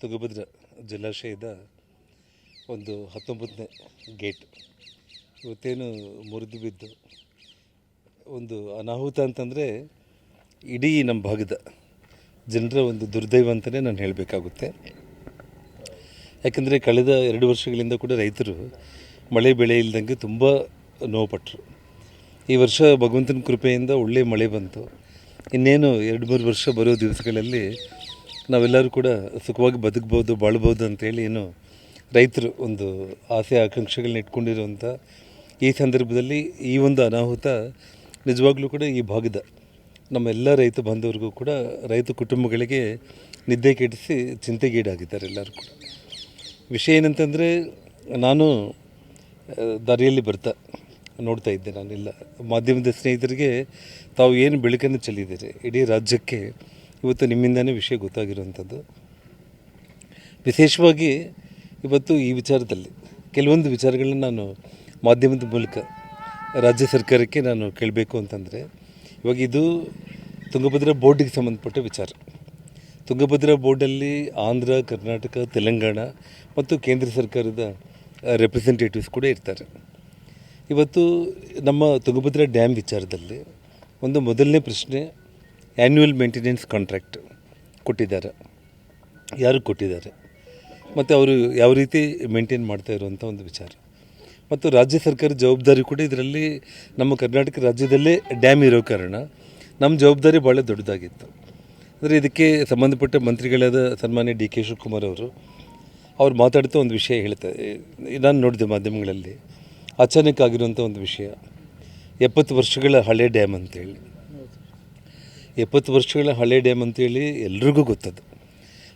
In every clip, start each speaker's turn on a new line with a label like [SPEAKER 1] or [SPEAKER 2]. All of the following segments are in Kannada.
[SPEAKER 1] ತುಂಗಭದ್ರಾ ಜಲಾಶಯದ ಒಂದು ಹತ್ತೊಂಬತ್ತನೇ ಗೇಟ್. ಇವತ್ತೇನು ಮುರಿದು ಬಿದ್ದು ಒಂದು ಅನಾಹುತ ಅಂತಂದರೆ ಇಡೀ ನಮ್ಮ ಭಾಗದ ಜನರ ಒಂದು ದುರ್ದೈವ ಅಂತಲೇ ನಾನು ಹೇಳಬೇಕಾಗುತ್ತೆ. ಯಾಕಂದರೆ ಕಳೆದ ಎರಡು ವರ್ಷಗಳಿಂದ ಕೂಡ ರೈತರು ಮಳೆ ಬೆಳೆ ಇಲ್ದಂಗೆ ತುಂಬ ನೋವುಪಟ್ಟರು ಈ ವರ್ಷ ಭಗವಂತನ ಕೃಪೆಯಿಂದ ಒಳ್ಳೆಯ ಮಳೆ ಬಂತು. ಇನ್ನೇನು ಎರಡು ಮೂರು ವರ್ಷ ಬರೋ ದಿವಸಗಳಲ್ಲಿ ನಾವೆಲ್ಲರೂ ಕೂಡ ಸುಖವಾಗಿ ಬದುಕ್ಬೋದು, ಬಾಳ್ಬೋದು ಅಂತೇಳಿ ಏನು ರೈತರು ಒಂದು ಆಸೆ, ಆಕಾಂಕ್ಷೆಗಳನ್ನ ಇಟ್ಕೊಂಡಿರುವಂಥ ಈ ಸಂದರ್ಭದಲ್ಲಿ ಈ ಒಂದು ಅನಾಹುತ ನಿಜವಾಗ್ಲೂ ಕೂಡ ಈ ಭಾಗದ ನಮ್ಮ ಎಲ್ಲ ರೈತ ಬಾಂಧವರಿಗೂ ಕೂಡ ರೈತ ಕುಟುಂಬಗಳಿಗೆ ನಿದ್ದೆ ಕೆಡಿಸಿ ಚಿಂತೆಗೀಡಾಗಿದ್ದಾರೆ ಎಲ್ಲರೂ ಕೂಡ. ವಿಷಯ ಏನಂತಂದರೆ ನಾನು ದಾರಿಯಲ್ಲಿ ಬರ್ತಾ ನೋಡ್ತಾ ಇದ್ದೆ ನಾನೆಲ್ಲ. ಮಾಧ್ಯಮದ ಸ್ನೇಹಿತರಿಗೆ ತಾವು ಏನು ಬೆಳಕನ್ನು ಚೆಲ್ಲಿದ್ದೀರಿ? ಇಡೀ ರಾಜ್ಯಕ್ಕೆ ಇವತ್ತು ನಿಮ್ಮಿಂದನೇ ವಿಷಯ ಗೊತ್ತಾಗಿರುವಂಥದ್ದು ವಿಶೇಷವಾಗಿ ಇವತ್ತು ಈ ವಿಚಾರದಲ್ಲಿ, ಕೆಲವೊಂದು ವಿಚಾರಗಳನ್ನ ನಾನು ಮಾಧ್ಯಮದ ಮೂಲಕ ರಾಜ್ಯ ಸರ್ಕಾರಕ್ಕೆ ನಾನು ಕೇಳಬೇಕು ಅಂತಂದರೆ, ಇವಾಗ ಇದು ತುಂಗಭದ್ರಾ ಬೋರ್ಡಿಗೆ ಸಂಬಂಧಪಟ್ಟ ವಿಚಾರ. ತುಂಗಭದ್ರಾ ಬೋರ್ಡಲ್ಲಿ ಆಂಧ್ರ, ಕರ್ನಾಟಕ, ತೆಲಂಗಾಣ ಮತ್ತು ಕೇಂದ್ರ ಸರ್ಕಾರದ ರೆಪ್ರೆಸೆಂಟೇಟಿವ್ಸ್ ಕೂಡ ಇರ್ತಾರೆ. ಇವತ್ತು ನಮ್ಮ ತುಂಗಭದ್ರಾ ಡ್ಯಾಮ್ ವಿಚಾರದಲ್ಲಿ ಒಂದು ಮೊದಲನೇ ಪ್ರಶ್ನೆ ಆ್ಯನ್ಯುವಲ್ ಮೇಂಟೆನೆನ್ಸ್ ಕಾಂಟ್ರ್ಯಾಕ್ಟ್ ಕೊಟ್ಟಿದ್ದಾರೆ. ಯಾರು ಕೊಟ್ಟಿದ್ದಾರೆ? ಮತ್ತು ಅವರು ಯಾವ ರೀತಿ ಮೇಂಟೈನ್ ಮಾಡ್ತಾ ಇರುವಂಥ ಒಂದು ವಿಚಾರ. ಮತ್ತು ರಾಜ್ಯ ಸರ್ಕಾರದ ಜವಾಬ್ದಾರಿ ಕೂಡ ಇದರಲ್ಲಿ ನಮ್ಮ ಕರ್ನಾಟಕ ರಾಜ್ಯದಲ್ಲೇ ಡ್ಯಾಮ್ ಇರೋ ಕಾರಣ ನಮ್ಮ ಜವಾಬ್ದಾರಿ ಭಾಳ ದೊಡ್ಡದಾಗಿತ್ತು. ಅಂದರೆ ಇದಕ್ಕೆ ಸಂಬಂಧಪಟ್ಟ ಮಂತ್ರಿಗಳಾದ ಸನ್ಮಾನ್ಯ ಡಿ ಕೆ ಶಿವಕುಮಾರ್ ಅವರು ಅವ್ರು ಮಾತಾಡ್ತಾ ಒಂದು ವಿಷಯ ಹೇಳ್ತಾರೆ ನಾನು ನೋಡಿದೆ ಮಾಧ್ಯಮಗಳಲ್ಲಿ, ಅಚಾನಕ್ ಆಗಿರುವಂಥ ಒಂದು ವಿಷಯ. ಎಪ್ಪತ್ತು ವರ್ಷಗಳ ಹಳೆ ಡ್ಯಾಮ್ ಅಂತೇಳಿ. ಎಪ್ಪತ್ತು ವರ್ಷಗಳ ಹಳೆ ಡ್ಯಾಮ್ ಅಂತೇಳಿ ಎಲ್ರಿಗೂ ಗೊತ್ತದು.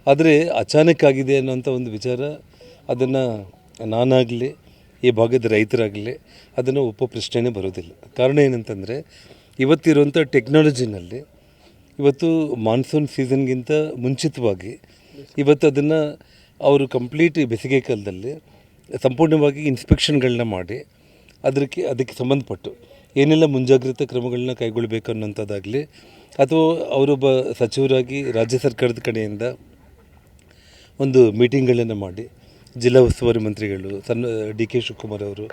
[SPEAKER 1] ಆದರೆ ಅಚಾನಕ್ ಆಗಿದೆ ಅನ್ನೋಂಥ ಒಂದು ವಿಚಾರ ಅದನ್ನು ನಾನಾಗಲಿ, ಈ ಭಾಗದ ರೈತರಾಗಲಿ ಅದನ್ನು ಒಪ್ಪೋ ಪ್ರಶ್ನೆನೇ ಬರೋದಿಲ್ಲ. ಕಾರಣ ಏನಂತಂದರೆ ಇವತ್ತಿರುವಂಥ ಟೆಕ್ನಾಲಜಿನಲ್ಲಿ ಇವತ್ತು ಮಾನ್ಸೂನ್ ಸೀಸನ್ಗಿಂತ ಮುಂಚಿತವಾಗಿ ಇವತ್ತು ಅದನ್ನು ಅವರು ಕಂಪ್ಲೀಟ್ ಬೇಸಿಗೆ ಕಾಲದಲ್ಲಿ ಸಂಪೂರ್ಣವಾಗಿ ಇನ್ಸ್ಪೆಕ್ಷನ್ಗಳನ್ನ ಮಾಡಿ ಅದಕ್ಕೆ ಅದಕ್ಕೆ ಸಂಬಂಧಪಟ್ಟು ಏನೆಲ್ಲ ಮುಂಜಾಗ್ರತಾ ಕ್ರಮಗಳನ್ನ ಕೈಗೊಳ್ಳಬೇಕು ಅನ್ನೋಂಥದ್ದಾಗಲಿ ಅಥವಾ ಅವರೊಬ್ಬ ಸಚಿವರಾಗಿ ರಾಜ್ಯ ಸರ್ಕಾರದ ಕಡೆಯಿಂದ ಒಂದು ಮೀಟಿಂಗ್ಗಳನ್ನು ಮಾಡಿ, ಜಿಲ್ಲಾ ಉಸ್ತುವಾರಿ ಮಂತ್ರಿಗಳು ಸಣ್ಣ ಡಿ ಕೆ ಶಿವಕುಮಾರ್ ಅವರು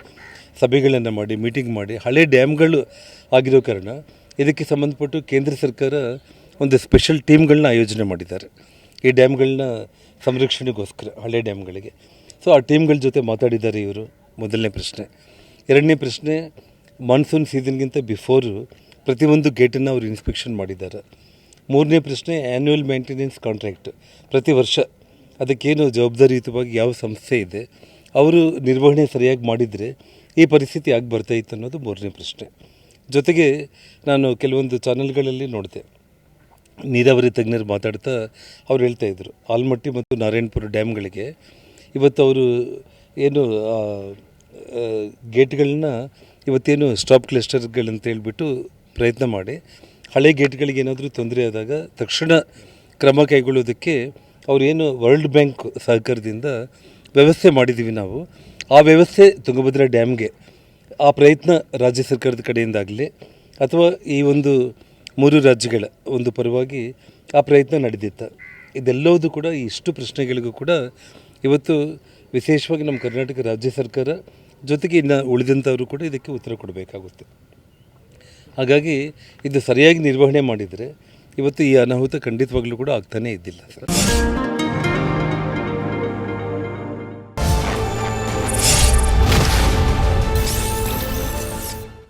[SPEAKER 1] ಸಭೆಗಳನ್ನು ಮಾಡಿ, ಮೀಟಿಂಗ್ ಮಾಡಿ, ಹಳೆ ಡ್ಯಾಮ್ಗಳು ಆಗಿರೋ ಕಾರಣ ಇದಕ್ಕೆ ಸಂಬಂಧಪಟ್ಟು ಕೇಂದ್ರ ಸರ್ಕಾರ ಒಂದು ಸ್ಪೆಷಲ್ ಟೀಮ್ಗಳನ್ನ ಆಯೋಜನೆ ಮಾಡಿದ್ದಾರೆ. ಈ ಡ್ಯಾಮ್ಗಳನ್ನ ಸಂರಕ್ಷಣೆಗೋಸ್ಕರ, ಹಳೆ ಡ್ಯಾಮ್ಗಳಿಗೆ. ಸೊ, ಆ ಟೀಮ್ಗಳ ಜೊತೆ ಮಾತಾಡಿದ್ದಾರೆ ಇವರು. ಮೊದಲನೇ ಪ್ರಶ್ನೆ. ಎರಡನೇ ಪ್ರಶ್ನೆ, ಮಾನ್ಸೂನ್ ಸೀಸನ್ಗಿಂತ ಬಿಫೋರು ಪ್ರತಿಯೊಂದು ಗೇಟನ್ನು ಅವರು ಇನ್ಸ್ಪೆಕ್ಷನ್ ಮಾಡಿದ್ದಾರೆ. ಮೂರನೇ ಪ್ರಶ್ನೆ ಆ್ಯನ್ಯುವಲ್ ಮೇಂಟೆನೆನ್ಸ್ ಕಾಂಟ್ರ್ಯಾಕ್ಟ್ ಪ್ರತಿ ವರ್ಷ ಅದಕ್ಕೇನು ಜವಾಬ್ದಾರಿಯುತವಾಗಿ ಯಾವ ಸಂಸ್ಥೆ ಇದೆ? ಅವರು ನಿರ್ವಹಣೆ ಸರಿಯಾಗಿ ಮಾಡಿದರೆ ಈ ಪರಿಸ್ಥಿತಿ ಆಗಿ ಬರ್ತಾ ಇತ್ತು ಅನ್ನೋದು ಮೂರನೇ ಪ್ರಶ್ನೆ. ಜೊತೆಗೆ ನಾನು ಕೆಲವೊಂದು ಚಾನಲ್ಗಳಲ್ಲಿ ನೋಡಿದೆ. ನೀರಾವರಿ ತಜ್ಞರು ಮಾತಾಡ್ತಾ ಅವ್ರು ಹೇಳ್ತಾ ಇದ್ದರು ಆಲ್ಮಟ್ಟಿ ಮತ್ತು ನಾರಾಯಣಪುರ ಡ್ಯಾಮ್ಗಳಿಗೆ ಇವತ್ತು ಅವರು ಏನು ಗೇಟ್ಗಳನ್ನ ಇವತ್ತೇನು ಸ್ಟಾಪ್ ಕ್ಲಸ್ಟರ್ಗಳಂತ ಹೇಳ್ಬಿಟ್ಟು ಪ್ರಯತ್ನ ಮಾಡಿ. ಹಳೆ ಗೇಟ್ಗಳಿಗೆ ಏನಾದರೂ ತೊಂದರೆ ಆದಾಗ ತಕ್ಷಣ ಕ್ರಮ ಕೈಗೊಳ್ಳೋದಕ್ಕೆ ಅವರೇನು ವರ್ಲ್ಡ್ ಬ್ಯಾಂಕ್ ಸಹಕಾರದಿಂದ ವ್ಯವಸ್ಥೆ ಮಾಡಿದ್ದೀವಿ ನಾವು. ಆ ವ್ಯವಸ್ಥೆ ತುಂಗಭದ್ರಾ ಡ್ಯಾಮ್ಗೆ ಆ ಪ್ರಯತ್ನ ರಾಜ್ಯ ಸರ್ಕಾರದ ಕಡೆಯಿಂದಾಗಲಿ ಅಥವಾ ಈ ಒಂದು ಮೂರು ರಾಜ್ಯಗಳ ಒಂದು ಪರವಾಗಿ ಆ ಪ್ರಯತ್ನ ನಡೆದಿತ್ತು. ಇದೆಲ್ಲವೂ ಕೂಡ ಇಷ್ಟು ಪ್ರಶ್ನೆಗಳಿಗೂ ಕೂಡ ಇವತ್ತು ವಿಶೇಷವಾಗಿ ನಮ್ಮ ಕರ್ನಾಟಕ ರಾಜ್ಯ ಸರ್ಕಾರ ಜೊತೆಗೆ ಇನ್ನು ಉಳಿದಂಥವರು ಕೂಡ ಇದಕ್ಕೆ ಉತ್ತರ ಕೊಡಬೇಕಾಗುತ್ತೆ. ಹಾಗಾಗಿ ಇದು ಸರಿಯಾಗಿ ನಿರ್ವಹಣೆ ಮಾಡಿದರೆ ಇವತ್ತು ಈ ಅನಾಹುತ ಖಂಡಿತವಾಗ್ಲೂ ಕೂಡ ಆಗ್ತಾನೇ ಇದ್ದಿಲ್ಲ ಸರ್.